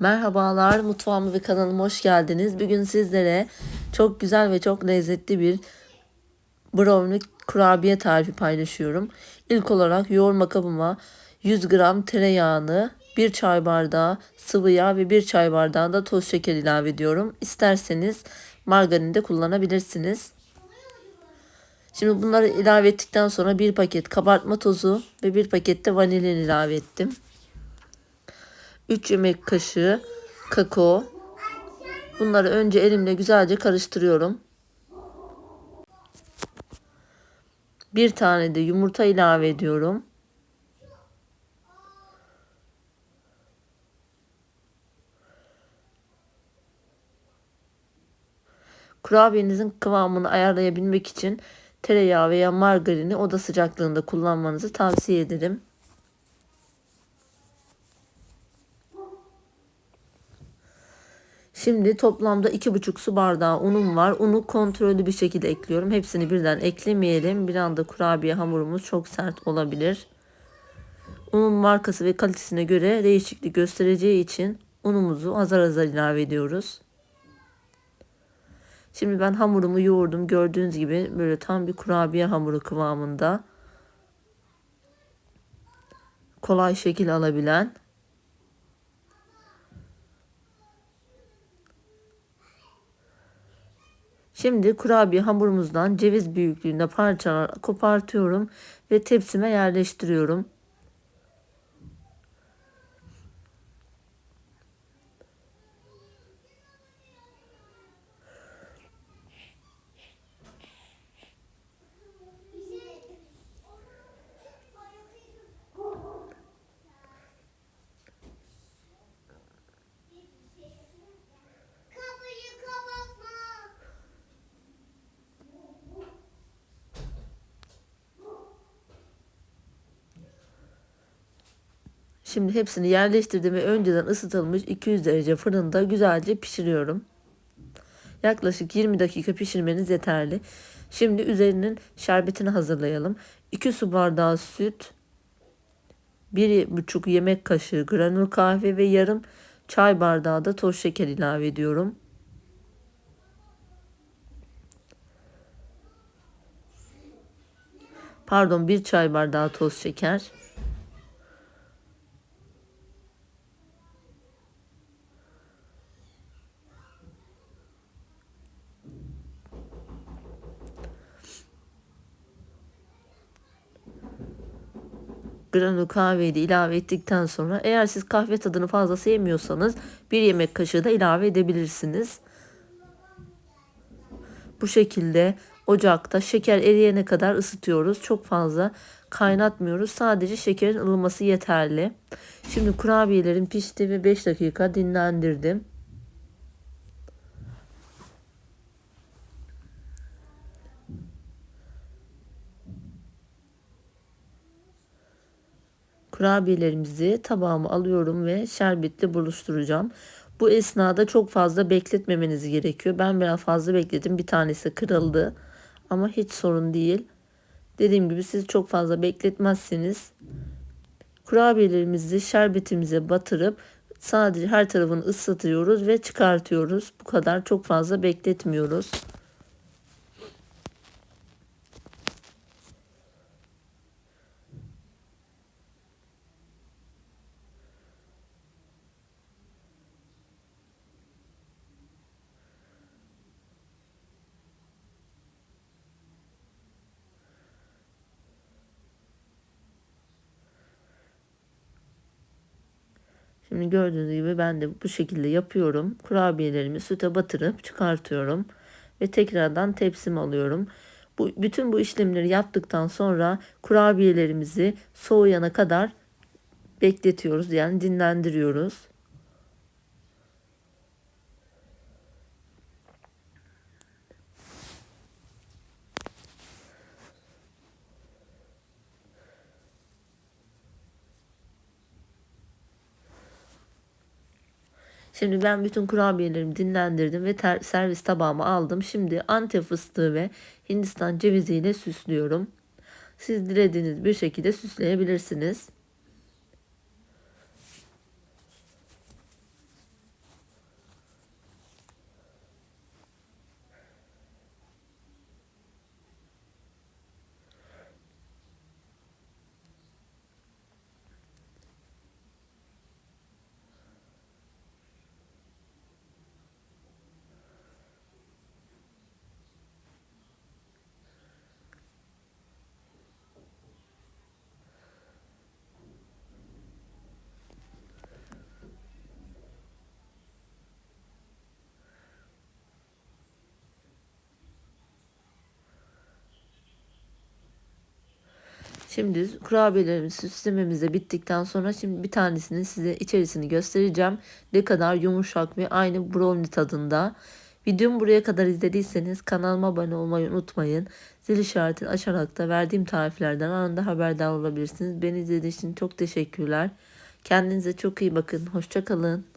Merhabalar, mutfağıma ve kanalıma hoş geldiniz. Bugün sizlere çok güzel ve çok lezzetli bir brownie kurabiye tarifi paylaşıyorum. İlk olarak yoğurma kabıma 100 gram tereyağını, 1 çay bardağı sıvı yağ ve 1 çay bardağı da toz şeker ilave ediyorum. İsterseniz margarin de kullanabilirsiniz. Şimdi bunları ilave ettikten sonra bir paket kabartma tozu ve bir paket de vanilin ilave ettim. 3 yemek kaşığı kakao. Bunları önce elimle güzelce karıştırıyorum. Bir tane de yumurta ilave ediyorum. Kurabiyenizin kıvamını ayarlayabilmek için tereyağı veya margarini oda sıcaklığında kullanmanızı tavsiye ederim. Şimdi toplamda 2,5 su bardağı unum var. Unu kontrollü bir şekilde ekliyorum. Hepsini birden eklemeyelim. Bir anda kurabiye hamurumuz çok sert olabilir. Unun markası ve kalitesine göre değişiklik göstereceği için unumuzu azar azar ilave ediyoruz. Şimdi ben hamurumu yoğurdum. Gördüğünüz gibi böyle tam bir kurabiye hamuru kıvamında. Kolay şekil alabilen Şimdi kurabiye hamurumuzdan ceviz büyüklüğünde parçalar kopartıyorum ve tepsime yerleştiriyorum. Şimdi hepsini yerleştirdim ve önceden ısıtılmış 200 derece fırında güzelce pişiriyorum. Yaklaşık 20 dakika pişirmeniz yeterli. Şimdi üzerinin şerbetini hazırlayalım. 2 su bardağı süt, 1,5 yemek kaşığı granül kahve ve yarım çay bardağı da toz şeker ilave ediyorum. Pardon, bir çay bardağı toz şeker. Granül kahveyi de ilave ettikten sonra eğer siz kahve tadını fazla sevmiyorsanız bir yemek kaşığı da ilave edebilirsiniz. Bu şekilde ocakta şeker eriyene kadar ısıtıyoruz. Çok fazla kaynatmıyoruz. Sadece şekerin ılıması yeterli. Şimdi kurabiyelerim pişti ve 5 dakika dinlendirdim. Kurabiyelerimizi tabağıma alıyorum ve şerbetle buluşturacağım. Bu esnada çok fazla bekletmemeniz gerekiyor. Ben biraz fazla bekledim. Bir tanesi kırıldı. Ama hiç sorun değil. Dediğim gibi siz çok fazla bekletmezseniz kurabiyelerimizi şerbetimize batırıp sadece her tarafını ıslatıyoruz ve çıkartıyoruz. Bu kadar çok fazla bekletmiyoruz. Şimdi gördüğünüz gibi ben de bu şekilde yapıyorum. Kurabiyelerimi süte batırıp çıkartıyorum. Ve tekrardan tepsim alıyorum. Bu, bütün bu işlemleri yaptıktan sonra kurabiyelerimizi soğuyana kadar bekletiyoruz. Yani dinlendiriyoruz. Şimdi ben bütün kurabiyelerimi dinlendirdim ve ter- servis tabağıma aldım. Şimdi antep fıstığı ve hindistan ceviziyle süslüyorum. Siz dilediğiniz bir şekilde süsleyebilirsiniz. Şimdi kurabiyelerimiz süslememiz de bittikten sonra şimdi bir tanesini size içerisini göstereceğim. Ne kadar yumuşak ve aynı brownie tadında. Videomu buraya kadar izlediyseniz kanalıma abone olmayı unutmayın. Zil işaretini açarak da verdiğim tariflerden anında haberdar olabilirsiniz. Beni izlediğiniz için çok teşekkürler. Kendinize çok iyi bakın. Hoşçakalın.